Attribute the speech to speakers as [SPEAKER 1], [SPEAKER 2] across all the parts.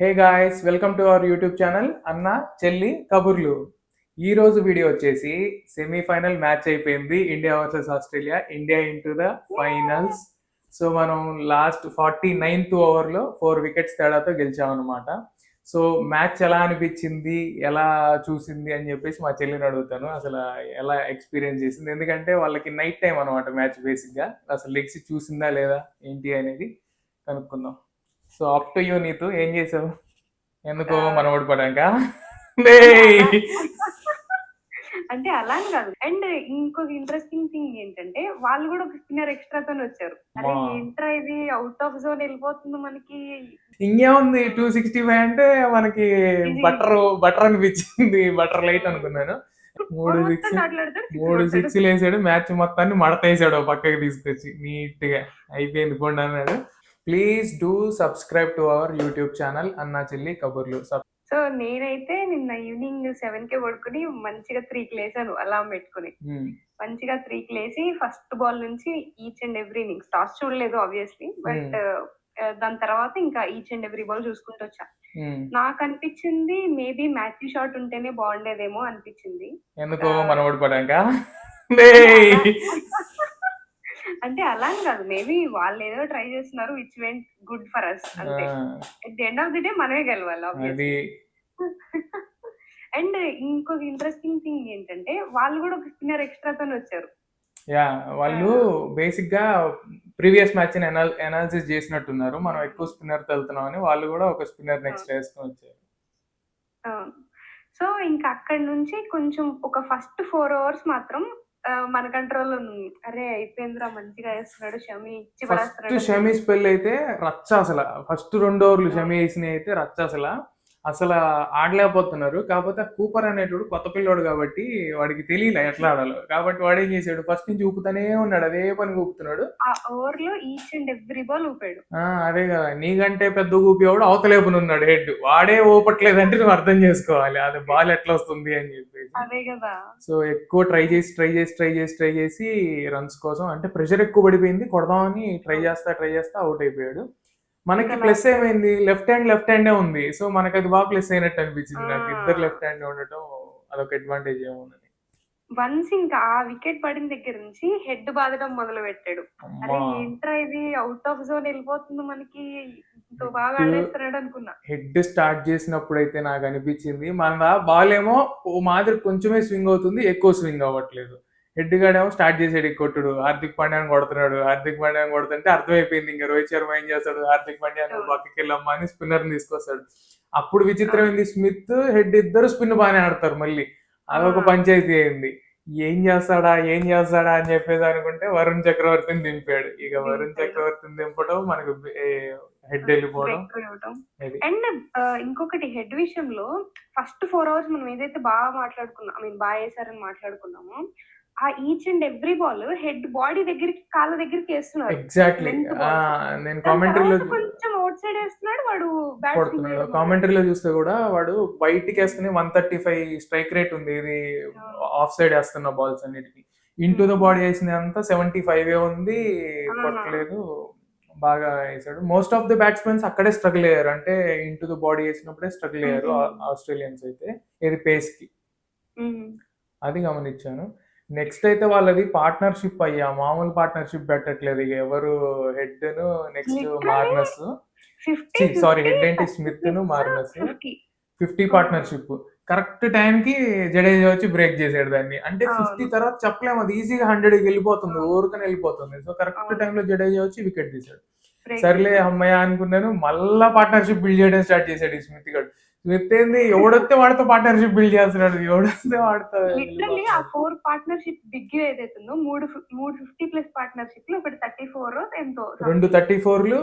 [SPEAKER 1] Hey guys welcome to our YouTube channel Anna Chelli Kaburlu ఈ రోజు video వచ్చేసి semifinal match అయిపోయింది India versus Australia India into the finals so మనం last forty ninth ఓవర్లో four wickets తేడాతో గెలిచామన్నమాట. So match ఎలా అనిపించింది ఎలా చూసింది అని చెప్పేసి మా చెల్లిని అడుగుతాను. అసలు ఎలా ఎక్స్పీరియన్స్ చేసింది? ఎందుకంటే వాళ్ళకి నైట్ టైం అనమాట మ్యాచ్ బేసిక్గా అసలు లెగ్స్ చూసిందా లేదా ఏంటి అనేది కనుక్కుందాం. So up to you Neetu ఏం చేసావు? ఎందుకో మనం ఓడిపోయాక
[SPEAKER 2] అంటే అలా అని కాదు. అండ్ ఇంకొక ఇంట్రెస్టింగ్ థింగ్ ఏంటంటే వాళ్ళు కూడా ఒక స్పిన్నర్ ఎక్స్ట్రాతో వచ్చారు. అరే
[SPEAKER 1] వా.
[SPEAKER 2] ఏంట్రా ఇది? అవుట్ ఆఫ్ జోన్ వెళ్ళిపోతుంది మనకి.
[SPEAKER 1] ఇంకేముంది టూ సిక్స్టీ ఫైవ్ అంటే మనకి బటర్ బటర్ అనిపించింది. బటర్ లైట్ అనుకున్నాను. మూడు సిక్స్ మూడు. సిక్స్ వేసాడు మ్యాచ్ మొత్తాన్ని మడత వేసాడు పక్కకి తీసుకొచ్చి. నీట్గా. అయిపోయింది. పోండి అన్నాడు. Please do subscribe to our YouTube channel Anna Chelli Kaburlu
[SPEAKER 2] so నేనైతే నిన్న ఈవినింగ్ సెవెన్ కే పడుకుని మంచిగా త్రీ కి లేసాను అలారం పెట్టుకుని.
[SPEAKER 1] ఉమ్,
[SPEAKER 2] మంచిగా త్రీ కి లేసి ఫస్ట్ బాల్ నుంచి each and every innings toss చూడలేదు ఆబ్వియస్లీ బట్ దాని తర్వాత ఇంకా ఈచ్ అండ్ ఎవ్రీ బాల్ చూసుకుంటూ వచ్చా.
[SPEAKER 1] ఉమ్.
[SPEAKER 2] నాకు అనిపించింది మేబీ మ్యాచ్ షాట్ ఉంటేనే బాగుండేదేమో అనిపించింది.
[SPEAKER 1] ఎందుకో
[SPEAKER 2] ఆ.
[SPEAKER 1] మనం ఓడిపోయాక
[SPEAKER 2] అంటే అలా కాదు మేబీ వాళ్ళు ఏదో ట్రై చేస్తున్నారు which went good for us అంతే. At the end of the day మనమే గెలవాలి అండ్ ఇంకొక ఇంట్రెస్టింగ్ థింగ్ ఏంటంటే వాళ్ళు కూడా ఒక స్పిన్నర్ ఎక్స్ట్రాతో వచ్చారు.
[SPEAKER 1] యా వాళ్ళు బేసిక్గా ప్రీవియస్ మ్యాచ్ అనాలిసిస్ చేసినట్టున్నారు. మనం ఎక్కువ స్పిన్నర్ వెళ్తున్నాం అని వాళ్ళు కూడా ఒక స్పిన్నర్ నెక్స్ట్ వేసుకొని వచ్చారు.
[SPEAKER 2] సో ఇంకా అక్కడ నుంచి కొంచెం ఒక ఫస్ట్ ఫోర్ అవర్స్ మాత్రం మన కంట్రోల్లో ఉంది. అరే అయిపోయిందిరా మంచిగా వేస్తున్నాడు షమి. ఇచ్చి
[SPEAKER 1] ఫస్ట్
[SPEAKER 2] పడేస్తున్నాడు
[SPEAKER 1] షమీ స్పెల్ అయితే రచ్చ అసలు. ఫస్ట్ రెండు ఓవర్లు షమీ వేసినవి అయితే రచ్చ అసలు. అసలు ఆడలేకపోతున్నారు. కాకపోతే కూపర్ అనేటోడు కొత్త పిల్లోడు కాబట్టి వాడికి తెలియలే ఎట్లా ఆడాలో. కాబట్టి వాడు ఏం చేసాడు? ఫస్ట్ నుంచి ఊపుతానే ఉన్నాడు. అదే పని ఊపుతున్నాడు.
[SPEAKER 2] ఆ ఓవర్లో ఈచ్ అండ్ ఎవ్రీ బాల్ ఊపాడు.
[SPEAKER 1] అదే కదా. నీకంటే పెద్ద ఊపేవాడు అవతలేపున ఉన్నాడు హెడ్. వాడే ఊపట్లేదంటే నువ్వు అర్థం చేసుకోవాలి. అది బాల్ ఎట్లా వస్తుంది అని చెప్పేసి.
[SPEAKER 2] అదే కదా.
[SPEAKER 1] సో ఎక్కువ ట్రై చేసి ట్రై చేసి ట్రై చేసి ట్రై చేసి రన్స్ కోసం అంటే ప్రెషర్ ఎక్కువ పడిపోయింది. కొడదామని ట్రై చేస్తా ట్రై చేస్తా అవుట్ అయిపోయాడు. మనకి ప్లస్ ఏమైంది? లెఫ్ట్ హ్యాండ్ లెఫ్ట్ హ్యాండే ఉంది. సో మనకి అది బాగా ప్లస్ అయినట్టు అనిపించింది నాకు. ఇద్దరు లెఫ్ట్ హ్యాండ్ ఉండటం అదొక అడ్వాంటేజ్ ఏముంది
[SPEAKER 2] వన్స్ ఇంకా ఆ వికెట్ పడిన దగ్గర నుంచి హెడ్ బాదడం మొదలు పెట్టాడు అరే ఏంట్రా ఇది? అవుట్ ఆఫ్ జోన్ వెళ్ళిపోతుంది మనకి. బాగా ఆడేస్తున్నాడు అనుకున్నా.
[SPEAKER 1] హెడ్ స్టార్ట్ చేసినప్పుడు అయితే నాకు అనిపించింది. మన బాల్ ఏమో ఓ మాదిరి కొంచెమే స్వింగ్ అవుతుంది ఎక్కువ స్వింగ్ అవ్వట్లేదు. హెడ్ గాడేమో స్టార్ట్ చేసాడు ఈ కొట్టుడు. హార్దిక్ పాండ్యాని కొడుతున్నాడు. హార్దిక్ పాండ్యాని కొడుతుంటే అర్థమైపోయింది ఇంకా రోహిత్ శర్మ ఏం చేస్తాడు? హార్దిక్ పాండ్యా నువ్వు పక్కకి వెళ్ళమ్మా అని స్పిన్నర్ తీసుకొస్తాడు. అప్పుడు విచిత్రం ఏంది స్మిత్ హెడ్ ఇద్దరు స్పిన్ బాగానే ఆడతారు మళ్ళీ. అదొక. పంచాయతీ అయింది. ఏం చేస్తాడా? ఏం చేస్తాడా అని చెప్పేసి అనుకుంటే వరుణ్ చక్రవర్తిని దింపాడు. ఇక వరుణ్. చక్రవర్తిని దింపడం మనకు హెడ్ వెళ్ళిపోవడం
[SPEAKER 2] అండ్ ఇంకొకటి హెడ్ విషయంలో ఫస్ట్ ఫోర్ అవర్స్ మనం ఏదైతే బాగా మాట్లాడుకున్నాం ఐ మీన్ బాగా వేసారని మాట్లాడుకున్నామో ఆ each and every ball head body దగ్గరికి కాళ్ళ దగ్గరికి వేస్తున్నారు
[SPEAKER 1] ఎగ్జాక్ట్లీ. నేను కామెంటరీలో
[SPEAKER 2] కొంచెం అవుట్ సైడ్ వేస్తున్నాడు వాడు
[SPEAKER 1] కొడుతున్నాడు. కామెంటరీలో చూస్తే కూడా వాడు బయటికి వేస్తేనే one thirty five strike rate ఉంది. ఇది ఆఫ్ సైడ్ వేస్తున్న బాల్స్ అన్నిటికి. ఇన్ టు ద బాడీ వేసినంత సెవెంటీ ఫైవ్ ఉంది.
[SPEAKER 2] ఆ.
[SPEAKER 1] కొట్టలేదు. బాగా వేసాడు. మోస్ట్ ఆఫ్ ది బ్యాట్స్మెన్స్ అక్కడే స్ట్రగుల్ అయ్యారు. అంటే ఇన్ టు ద బాడీ వేసినప్పుడే స్ట్రగుల్ అయ్యారు
[SPEAKER 2] Mhm.
[SPEAKER 1] ఆస్ట్రేలియన్స్ అయితే. ఇది పేస్కి. అది గమనించాను. నెక్స్ట్ అయితే వాళ్ళది పార్ట్నర్షిప్ అయ్యా. మామూలు పార్ట్నర్షిప్ పెట్టట్లేదు. ఇక ఎవరు హెడ్ను? నెక్స్ట్ మార్నస్ సారీ హెడ్ ఏంటి? స్మిత్ను Marnus
[SPEAKER 2] fifty
[SPEAKER 1] partnership correct time కి జడేజా వచ్చి బ్రేక్ చేసాడు దాన్ని. అంటే. ఫిఫ్టీ తర్వాత చెప్పలేము. అది ఈజీగా హండ్రెడ్కి వెళ్ళిపోతుంది. ఊరికనే వెళ్ళిపోతుంది. సో కరెక్ట్
[SPEAKER 2] అవును.
[SPEAKER 1] టైం లో జడేజా వచ్చి వికెట్ తీసాడు. సర్లే అమ్మయ్య అనుకున్నాను. మళ్ళా పార్ట్నర్షిప్ బిల్డ్ చేయడం స్టార్ట్ చేశాడు ఈ స్మిత్ గడ్. ఏంది ఎవడొస్తే వాడితో పార్ట్నర్షిప్ బిల్డ్ చేస్తున్నాడు ఎవడొస్తే వాడితో
[SPEAKER 2] లిటరల్లీ ఆ ఫోర్ పార్ట్నర్షిప్ బిగ్ ఏదైతుందో మూడు ఫి- మూడు ఫిఫ్టీ ప్లస్ పార్ట్నర్షిప్లో ఒకటి థర్టీ ఫోర్ ఎంతో
[SPEAKER 1] రెండు థర్టీ ఫోర్లు.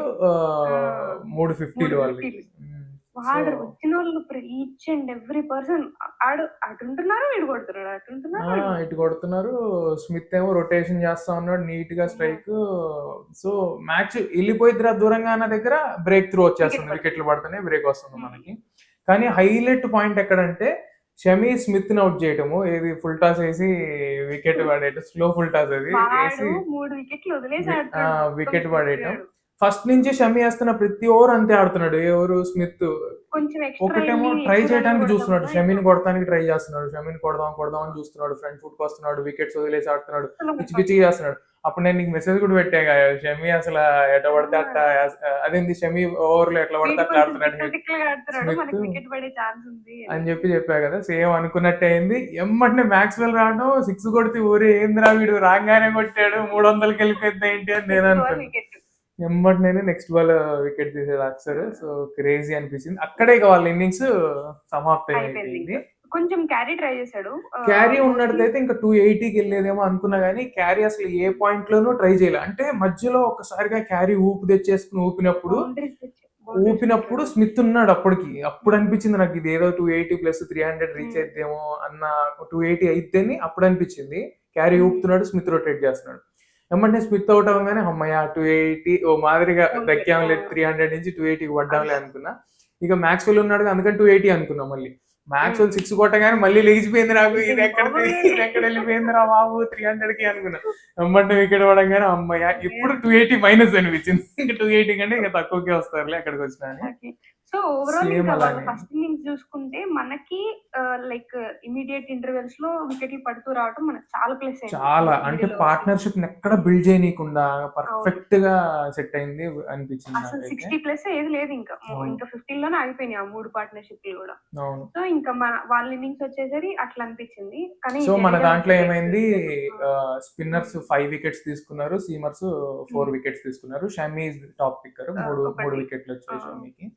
[SPEAKER 1] మూడు ఫిఫ్టీలు
[SPEAKER 2] మూడు 50
[SPEAKER 1] ఉమ్.
[SPEAKER 2] వాడు వచ్చిన వాళ్ళు ఈచ్ అండ్ ఎవ్రీ పర్సన్ ఆడు అటుంటున్నారు వీడు కొడుతున్నాడు అటుంటున్నారు.
[SPEAKER 1] ఇటు కొడుతున్నారు స్మిత్ ఏమో రొటేషన్ చేస్తా ఉన్నాడు నీట్గా స్ట్రైక్ సో మ్యాచ్ వెళ్ళిపోయిద్దిరా దూరంగా అన్న దగ్గర బ్రేక్ త్రూ వచ్చేస్తుంది వికెట్లు పడుతున్నాయి బ్రేక్ వస్తుంది
[SPEAKER 2] Hmm.
[SPEAKER 1] మనకి కానీ హైలైట్ పాయింట్ ఎక్కడంటే షమీ స్మిత్ అవుట్ చేయటము ఏది ఫుల్ టాస్ వేసి వికెట్ పడేయటం స్లో ఫుల్ టాస్ అది వేసి
[SPEAKER 2] మూడు వికెట్లు వదిలేసి
[SPEAKER 1] వి-
[SPEAKER 2] ఆడుతున్నాడు.
[SPEAKER 1] ఆ,
[SPEAKER 2] మొత్తం
[SPEAKER 1] wicket
[SPEAKER 2] six
[SPEAKER 1] పడేయటం. ఫస్ట్ నుంచి షమి వేస్తున్న ప్రతి ఓవర్ అంతే ఆడుతున్నాడు. ఎవరు స్మిత్. ఒకటేమో ట్రై చేయడానికి చూస్తున్నాడు. షమిని కొడటానికి ట్రై చేస్తున్నాడు. షమిని కొడదాం కొడదాం అని చూస్తున్నాడు. ఫ్రంట్ ఫుట్ వస్తున్నాడు. వికెట్స్ వదిలేసి ఆడుతున్నాడు. పిచ్చి పిచ్చి చేస్తున్నాడు. అప్పుడు నేను నీకు మెసేజ్ కూడా పెట్టాగా షమి అసలు ఎట్లా పడితే అట్లా అదేంది షమి ఓవర్లో ఎట్లా పడితే అట్లా ఆడుతున్నాడు.
[SPEAKER 2] అని.
[SPEAKER 1] చెప్పి చెప్పా కదా సేమ్ అనుకున్నట్టే అయింది. ఎమ్మటనే మ్యాక్స్వెల్ రావడం సిక్స్ కొడితే ఊరే ఏందిరా వీడు? రాగానే కొట్టాడు. మూడు వందలకి వెళ్ళిపోయింది ఏంటి? అని నేను అనుకున్నాను ఎమ్మటనే నెక్స్ట్ బాల్ వికెట్ తీసేది అక్షర్ సో క్రేజీ అనిపించింది అక్కడే ఇక వాళ్ళ ఇన్నింగ్స్ సమాప్తం
[SPEAKER 2] అయిపోయింది. కొంచెం క్యారీ ట్రై చేశాడు
[SPEAKER 1] క్యారీ ఉన్నట్టయితే ఇంకా టూ ఎయిటీకి వెళ్ళేదేమో అనుకున్నా కానీ క్యారీ అసలు ఏ పాయింట్ లోనూ ట్రై చేయలే అంటే మధ్యలో ఒకసారిగా క్యారీ ఊపు తెచ్చేసుకుని ఊపినప్పుడు ఊపినప్పుడు. స్మిత్ ఉన్నాడు అప్పటికి అప్పుడు అనిపించింది నాకు ఇది ఏదో two eighty plus three hundred reach. అయిద్దేమో అన్న టూ ఎయిటీ అయితేని అప్పుడు అనిపించింది క్యారీ
[SPEAKER 2] Hmm.
[SPEAKER 1] ఊపుతున్నాడు స్మిత్ రొటేట్ చేస్తున్నాడు ఏమంటే స్మిత్ అవుట్ అవ్వగానే అమ్మయ్య టూ ఎయిటీ ఓ మాదిరిగా. దక్కాంలే. త్రీ హండ్రెడ్ నుంచి టూ ఎయిటీకి పడ్డాంలే అనుకున్నా. ఇక మ్యాక్స్వెల్ ఉన్నాడు అందుకని టూ ఎయిటీ అనుకున్నా మళ్ళీ. Maxwell
[SPEAKER 2] Hmm.
[SPEAKER 1] సిక్స్ కొట్టగానే మళ్ళీ లెగిసిపోయింది నాకు. ఇది ఎక్కడ ఎక్కడ వెళ్ళిపోయింది రా బాబు? త్రీ హండ్రెడ్కి అనుకున్నా. ఎమ్మంటే వికెట్ పడగానే అమ్మయ్య ఇప్పుడు టూ ఎయిటీ మైనస్ అనిపించింది. ఇంకా టూ ఎయిటీ కంటే ఇంకా తక్కువకే వస్తారులే అక్కడికి వచ్చినా.
[SPEAKER 2] So overall. ఫస్ట్ ఇన్నింగ్స్ చూసుకుంటే మనకి లైక్ ఇమీడియట్ ఇంటర్వెల్స్లో వికెట్లు పడుతూ రావడం మనకు చాలా ప్లస్
[SPEAKER 1] చాలా. అంటే పార్ట్నర్షిప్ ఎక్కడ బిల్డ్ చేయనీయకుండా పర్ఫెక్ట్గా సెట్ అయింది అనిపించింది
[SPEAKER 2] అసలు సిక్స్టీ ప్లస్ ఏది లేదు ఇంకా. ఇంకా ఫిఫ్టీన్లోనే ఆగిపోయినాయి ఆ మూడు పార్ట్నర్షిప్ కూడా. సో ఇంకా మన వాళ్ళ ఇన్నింగ్స్ వచ్చేసరి అట్లా అనిపించింది. కానీ
[SPEAKER 1] సో మన దాంట్లో ఏమైంది? స్పిన్నర్స్ ఫైవ్ వికెట్స్ తీసుకున్నారు సీమర్స్ ఫోర్ వికెట్స్ తీసుకున్నారు. షమీ టాప్ పిక్కర్ మూడు. మూడు వికెట్లు వచ్చాయి. షమీకి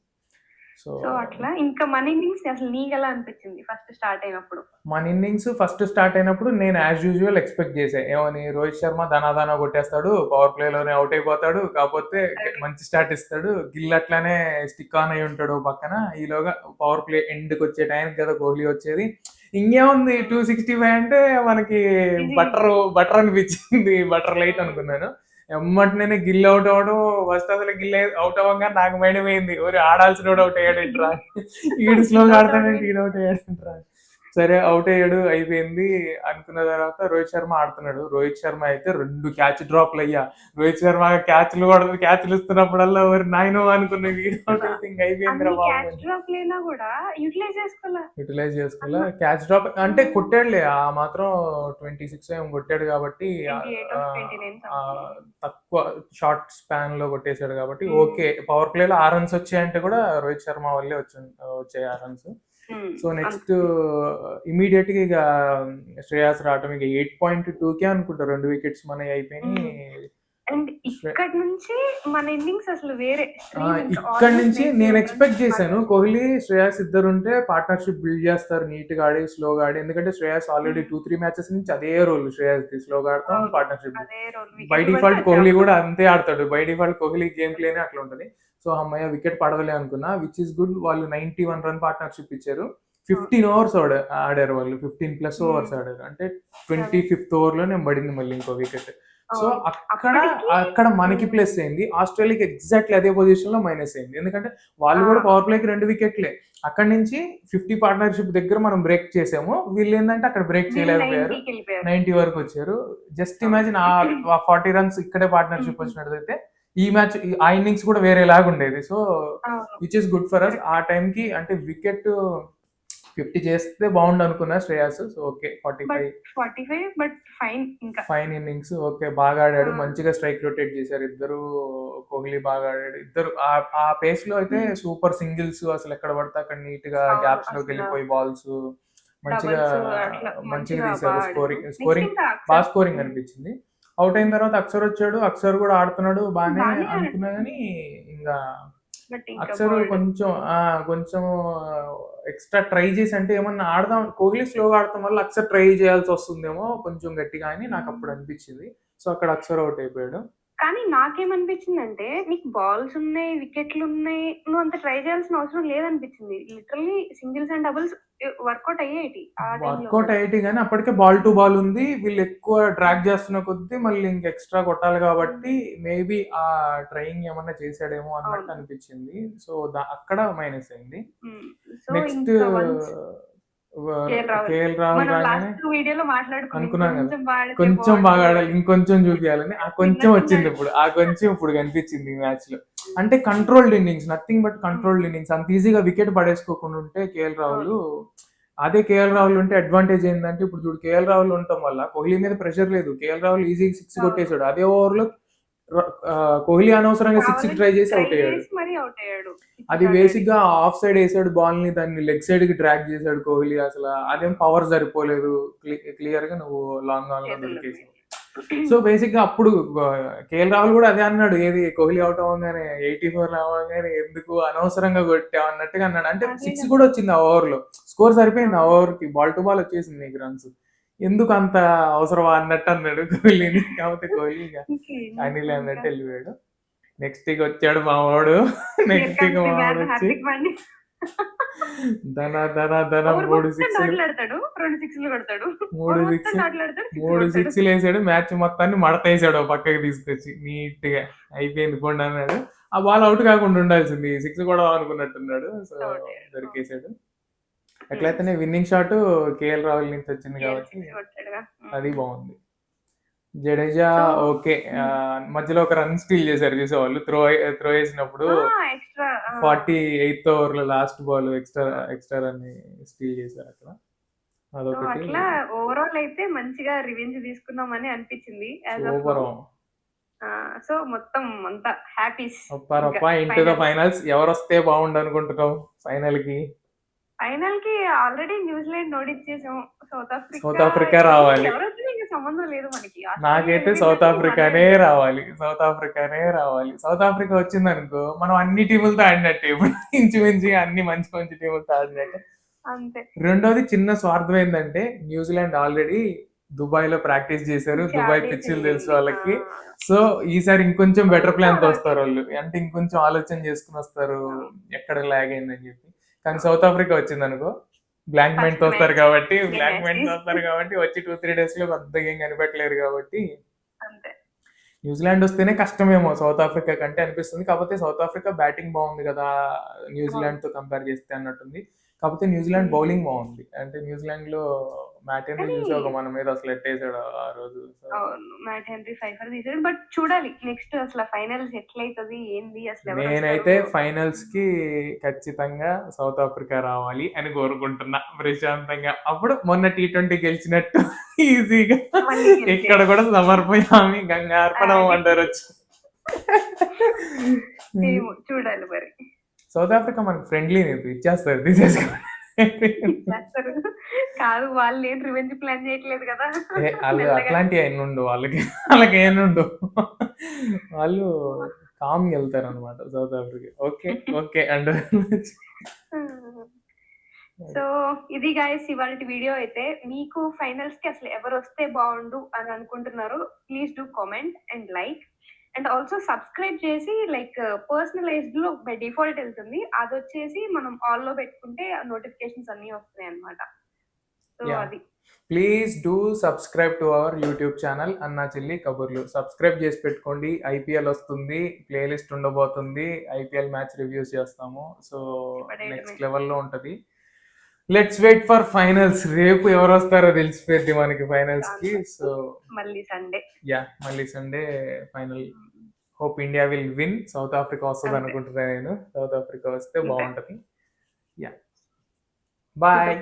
[SPEAKER 1] సో
[SPEAKER 2] అట్లా ఇంకా మన ఇన్నింగ్స్ అసలు నీగలా అనిపించింది ఫస్ట్ స్టార్ట్ అయినప్పుడు?
[SPEAKER 1] మన ఇన్నింగ్స్ ఫస్ట్ స్టార్ట్ అయినప్పుడు నేను యాజ్ యూజువల్ ఎక్స్పెక్ట్ చేసా. ఏమని రోహిత్ శర్మ ధనాదానా కొట్టేస్తాడు పవర్ ప్లే లోనే అవుట్ అయిపోతాడు కాకపోతే మంచి స్టార్ట్ ఇస్తాడు. గిల్ అట్లానే స్టిక్ ఆన్ అయి ఉంటాడు పక్కన. ఈలోగా పవర్ ప్లే ఎండ్కి వచ్చే టైంకి కదా కోహ్లీ వచ్చేది. ఇంకేముంది టూ సిక్స్టీ ఫైవ్ అంటే మనకి బటర్ బటర్ అనిపించింది బటర్ లైట్ అనుకున్నాను. ఎమ్మటనే గిల్ అవుట్ అవడం ఫస్ట్ అసలు గిల్ అవుట్ అవ్వగా నాకు మైండ్ పోయింది. ఓరి ఆడాల్సిన అవుట్ అయ్యాడు ఇట్రా ఈడు స్లో ఆడతానంటే ఈడు అవుట్ అయ్యాడు సరే అవుట్ అయ్యాడు అయిపోయింది అనుకున్న తర్వాత రోహిత్ శర్మ ఆడుతున్నాడు రోహిత్ శర్మ అయితే రెండు క్యాచ్ డ్రాప్లు అయ్యా రోహిత్ శర్మ క్యాచ్లు కూడా క్యాచ్లు ఇస్తున్నప్పుడల్లా ఎవరు నాయనో అనుకున్న
[SPEAKER 2] యూటిలైజ్ చేసుకోవాలా
[SPEAKER 1] క్యాచ్ డ్రాప్ అంటే కొట్టాడులే ఆ మాత్రం ట్వంటీ సిక్స్ ఏం కొట్టాడు కాబట్టి ఆ,
[SPEAKER 2] 28 or 29
[SPEAKER 1] ఆ,
[SPEAKER 2] something.
[SPEAKER 1] తక్కువ షార్ట్ స్పాన్లో కొట్టేశాడు కాబట్టి. ఓకే పవర్ ప్లే లో ఆ రన్స్ వచ్చాయంటే కూడా రోహిత్ శర్మ వల్లే వచ్చి వచ్చాయి ఆ రన్స్. సో నెక్స్ట్ ఇమీడియట్గా ఇక శ్రేయాస్ రావటం ఇక ఎయిట్ పాయింట్ టూ కే అనుకుంటా. రెండు వికెట్స్ మన అయిపోయినాయి.
[SPEAKER 2] ఇక్కడ నుంచి మన అసలు వేరే.
[SPEAKER 1] ఇక్కడ నుంచి నేను ఎక్స్పెక్ట్ చేశాను. కోహ్లీ శ్రేయాస్ ఇద్దరు ఉంటే పార్ట్నర్షిప్ బిల్డ్ చేస్తారు నీట్గా ఆడి స్లోగా ఆడి. ఎందుకంటే Shreyas already two three matches నుంచి అదే రోల్ శ్రేయాస్కి స్లోగా ఆడతాం. పార్ట్నర్షిప్ బై డిఫాల్ట్ కోహ్లీ కూడా అంతే ఆడతాడు. బై డిఫాల్ట్ కోహ్లీ గేమ్ ప్లేనే అట్లా ఉంటది. సో అమ్మాయి వికెట్ పడవలే అనుకున్నా. విచ్ ఇస్ గుడ్ వాళ్ళు నైన్టీ వన్ రన్ పార్ట్నర్షిప్ ఇచ్చారు ఫిఫ్టీన్ ఓవర్స్ ఆడారు వాళ్ళు. Fifteen plus
[SPEAKER 2] Hmm.
[SPEAKER 1] ఓవర్స్ ఆడారు. అంటే ట్వంటీ ఫిఫ్త్ ఓవర్లో నేను పడింది మళ్ళీ ఇంకో వికెట్ సో. అక్కడ అక్కడ మనకి ప్లస్ అయింది. ఆస్ట్రేలియాకి ఎగ్జాక్ట్లీ అదే పొజిషన్లో మైనస్ అయింది. ఎందుకంటే వాళ్ళు కూడా. పవర్ ప్లేకి రెండు వికెట్లే అక్కడ నుంచి ఫిఫ్టీ పార్ట్నర్షిప్ దగ్గర మనం బ్రేక్ చేసాము. వీళ్ళు ఏంటంటే అక్కడ బ్రేక్ చేయలేకపోయారు.
[SPEAKER 2] 90 కి వెళ్ళిపోయారు.
[SPEAKER 1] నైన్టీ వరకు వచ్చారు. జస్ట్ ఇమాజిన్ ఆ ఫార్టీ రన్స్ ఇక్కడే పార్ట్నర్షిప్ వచ్చినట్టయితే ఈ మ్యాచ్ ఆ ఇన్నింగ్స్ కూడా వేరేలాగా ఉండేది. So. Which is good for us ఆ time కి అంటే వికెట్ ఫిఫ్టీ చేస్తే బాగుండు అనుకున్నా Shreyas. So okay forty five.
[SPEAKER 2] 45 but fine ఇంకా.
[SPEAKER 1] ఫైన్ ఇన్నింగ్స్ ఓకే బాగా ఆడాడు. మంచిగా స్ట్రైక్ రొటేట్ చేశారు ఇద్దరు. కోహ్లీ బాగా ఆడాడు. ఇద్దరు ఆ- పేస్లో అయితే. సూపర్ సింగిల్స్ అసలు ఎక్కడ పడితే అక్కడ నీట్గా
[SPEAKER 2] గ్యాప్స్లోకి
[SPEAKER 1] వెళ్ళిపోయి బాల్స్ మంచిగా మంచిగా తీశారు. స్కోరింగ్. స్కోరింగ్. బాగా స్కోరింగ్ అనిపించింది. అవుట్ అయిన తర్వాత అక్షర్ వచ్చాడు. అక్షర్ కూడా ఆడుతున్నాడు. బాగానే అనుకున్నా కానీ ఇంకా అక్షర్. కొంచెం ఆ కొంచెం ఎక్స్ట్రా ట్రై చేసి అంటే ఏమన్నా ఆడదాం కోహ్లీ స్లోగా ఆడటం వల్ల అక్షర్ ట్రై చేయాల్సి వస్తుందేమో కొంచెం గట్టిగా అని నాకు అప్పుడు అనిపించింది. సో అక్కడ అక్షర్ అవుట్ అయిపోయాడు.
[SPEAKER 2] కానీ నాకేమనిపించిందంటే నీకు బాల్స్ ఉన్నాయి వికెట్లు ఉన్నాయి నువ్వు అంత ట్రై చేయాల్సిన అవసరం లేదనిపించింది. Literally singles and doubles work out అయ్యేటి
[SPEAKER 1] work out అయ్యేటి కానీ అప్పటికే బాల్ టు బాల్ ఉంది. వీళ్ళు ఎక్కువ డ్రాగ్ చేస్తున్న కొద్దీ మళ్ళీ ఇంక ఎక్స్ట్రా కొట్టాలి కాబట్టి మేబీ ఆ ట్రైయింగ్ ఏమన్నా చేశాడేమో అన్నట్టు. అనిపించింది. సో అక్కడ మైనస్ అయింది. Next
[SPEAKER 2] KL Rahul.
[SPEAKER 1] అనుకున్నాం కదా.
[SPEAKER 2] కొంచెం బాగా.
[SPEAKER 1] ఆడాలి ఇంకొంచెం చూపించాలని ఆ కొంచెం వచ్చింది ఇప్పుడు. ఆ కొంచెం ఇప్పుడు కనిపించింది ఈ మ్యాచ్లో. అంటే controlled innings nothing but controlled innings అంత ఈజీగా వికెట్ పడేసుకోకుండా ఉంటే కేఎల్ రాహుల్ అదే కేఎల్ రాహుల్ ఉంటే అడ్వాంటేజ్ ఏంటంటే ఇప్పుడు చూడు కేఎల్ రాహుల్ ఉండటం వల్ల కోహ్లీ మీద ప్రెషర్ లేదు. కేఎల్ రాహుల్ ఈజీగా సిక్స్. కొట్టేశాడు అదే ఓవర్లో కోహ్లీ అనవసరంగా సిక్స్ ట్రై చేసి అవుట్ అయ్యాడు. అది బేసిక్గా ఆఫ్ సైడ్ వేసాడు బాల్ని దాన్ని లెగ్ సైడ్కి ట్రాక్ చేశాడు కోహ్లీ. అసలు అదేం పవర్ సరిపోలేదు. క్లియర్గా నువ్వు లాంగ్ ఆన్లో సో బేసిక్గా అప్పుడు కేఎల్ రాహుల్ కూడా అదే అన్నాడు. ఏది కోహ్లీ అవుట్ అవ్వగానే ఎయిటీ ఫోర్ అవ్వగానే ఎందుకు అనవసరంగా కొట్టావు అన్నట్టుగా అన్నాడు. అంటే సిక్స్. కూడా వచ్చింది ఆ ఓవర్లో స్కోర్ సరిపోయింది ఆ ఓవర్కి బాల్ టు బాల్ వచ్చేసింది నీకు రన్స్ ఎందుకు అంత అవసరమా అన్నట్టు అన్నాడు కోహ్లీని కాకపోతే కోహ్లీ అనిల్ అన్నట్టు వెళ్ళిపోయాడు. నెక్స్ట్ ఇక వచ్చాడు మా వాడు నెక్స్ట్ ఇక మా వాడు వచ్చి ధన ధన ధన మూడు సిక్స్
[SPEAKER 2] రెండు కొడతాడు.
[SPEAKER 1] మూడు సిక్స్ మూడు. సిక్స్ వేసాడు మ్యాచ్ మొత్తాన్ని మడతేసాడు ఓ పక్కకి తీసుకొచ్చి. నీట్గా అయిపోయింది పోండి అన్నాడు. ఆ బాల్ అవుట్ కాకుండా ఉండాల్సింది. సిక్స్ కూడా అనుకున్నట్టున్నాడు. సో. దొరికేసాడు. ఎట్లయితేనే విన్నింగ్ షాట్ కేఎల్ రాహుల్ నుంచి వచ్చింది కాబట్టి. అది బాగుంది. జడేజా ఓకే. మధ్యలో ఒక రన్ స్టీల్ చేశారు చూసేవాళ్ళు త్రో త్రో వేసినప్పుడు ఫార్టీ ఎయిత్ ఓవర్లో last ball extra extra run steal చేశారు అక్కడ. అదొకటి.
[SPEAKER 2] అట్లా ఓవరాల్ అయితే మంచిగా రివెంజ్ తీసుకున్నామని అనిపించింది
[SPEAKER 1] సూపర్.
[SPEAKER 2] సో మొత్తం అంతా
[SPEAKER 1] ఇంటూ ద
[SPEAKER 2] final.
[SPEAKER 1] ఫైనల్స్ ఎవరు వస్తే బాగుండు అనుకుంటున్నావు
[SPEAKER 2] ఫైనల్కి ఫైనల్కి ఆల్రెడీ న్యూజిలాండ్ ఓడిచ్చేసాం సౌత్ ఆఫ్రికా
[SPEAKER 1] సౌత్ ఆఫ్రికా రావాలి.
[SPEAKER 2] సంబంధం లేదు మనకి.
[SPEAKER 1] నాకైతే సౌత్ ఆఫ్రికానే. రావాలి. సౌత్ ఆఫ్రికానే రావాలి. సౌత్ ఆఫ్రికా వచ్చింది అనుకో మనం అన్ని టీములతో ఆడినట్టే. ఇప్పుడు ఇంచుమించు అన్ని మంచి మంచి టీములతో ఆడినట్టే.
[SPEAKER 2] అంతే.
[SPEAKER 1] రెండోది చిన్న స్వార్థం ఏంటంటే న్యూజిలాండ్ ఆల్రెడీ దుబాయ్లో ప్రాక్టీస్ చేశారు. దుబాయ్. పిచ్చులు తెలుసు వాళ్ళకి. సో ఈసారి ఇంకొంచెం బెటర్ ప్లాన్తో వస్తారు వాళ్ళు. అంటే ఇంకొంచెం ఆలోచన చేసుకుని వస్తారు ఎక్కడ లాగ్ అయిందని చెప్పి. కానీ సౌత్ ఆఫ్రికా వచ్చింది అనుకో బ్లాంక్
[SPEAKER 2] First
[SPEAKER 1] వస్తారు. కాబట్టి బ్లాంక్
[SPEAKER 2] yes.
[SPEAKER 1] వస్తారు కాబట్టి వచ్చి టూ త్రీ డేస్లో పెద్ద ఏం కనిపెట్టలేరు కాబట్టి న్యూజిలాండ్ వస్తేనే కష్టమేమో సౌత్ ఆఫ్రికా కంటే అనిపిస్తుంది కాకపోతే సౌత్ ఆఫ్రికా బ్యాటింగ్ బాగుంది కదా న్యూజిలాండ్తో కంపేర్ చేస్తే అన్నట్టుంది కాకపోతే న్యూజిలాండ్. బౌలింగ్ బాగుంది అంటే న్యూజిలాండ్లో మ్యాట్ చూసి ఒక మన మీద అసలు ఎట్టేసాడు ఆ రోజు
[SPEAKER 2] మ్యాట్ హెన్రీ ఫైఫర్ తీసాడు. బట్ చూడాలి నెక్స్ట్ అసలు ఫైనల్స్ ఎట్లయితది ఏంది అసలు
[SPEAKER 1] నేనైతే? ఫైనల్స్కి ఖచ్చితంగా సౌత్ ఆఫ్రికా రావాలి అని కోరుకుంటున్నా ప్రశాంతంగా. అప్పుడు మొన్న టీ ట్వంటీ గెలిచినట్టు ఈజీగా. ఇక్కడ కూడా సమర్పయామి గంగార్పణం. అంటారు
[SPEAKER 2] చూడాలి మరి.
[SPEAKER 1] సౌత్ ఆఫ్రికా మనకు ఫ్రెండ్లీ నేను ఇచ్చేస్తారు తీసేసుకోండి.
[SPEAKER 2] కాదు వాళ్ళు ఏం రివెంజ్ ప్లాన్ చేయట్లేదు కదా.
[SPEAKER 1] వాళ్ళు. అట్లాంటి అయిన ఉండు వాళ్ళకి వాళ్ళకి ఏనుండు వాళ్ళు కామ్ వెళ్తారు అనమాట South Africa okay okay and
[SPEAKER 2] so ఇది గాయస్ ఇవాళ వీడియో అయితే మీకు ఫైనల్స్కి అసలు ఎవరు వస్తే బాగుండు అని అనుకుంటున్నారు please do comment and like and also subscribe చేసి లైక్ పర్సనలైజ్డ్లో బై డిఫాల్ట్ వెళ్తుంది. అది వచ్చేసి మనం ఆల్లో పెట్టుకుంటే నోటిఫికేషన్స్ అన్ని వస్తాయి అన్నమాట. So
[SPEAKER 1] Yeah.
[SPEAKER 2] అది.
[SPEAKER 1] Please do subscribe to our YouTube channel అన్నా చెల్లి కబుర్లు సబ్స్క్రైబ్ చేసి పెట్టుకోండి. ఐపీఎల్ వస్తుంది ప్లేలిస్ట్ ఉండబోతుంది. ఐపీఎల్ మ్యాచ్ రివ్యూస్ చేస్తాము. సో నెక్స్ట్ లెవెల్లో ఉంటది. లెట్స్ వెయిట్ ఫర్ ఫైనల్స్ రేపు ఎవరు వస్తారో తెలిసిపోద్ది మనకి ఫైనల్స్కి. సో
[SPEAKER 2] మళ్ళీ సండే
[SPEAKER 1] యా మళ్ళీ Sunday final hope India will win South Africa వస్తుంది. అనుకుంటున్నా నేను. సౌత్ ఆఫ్రికా వస్తే. బాగుంటది. Yeah bye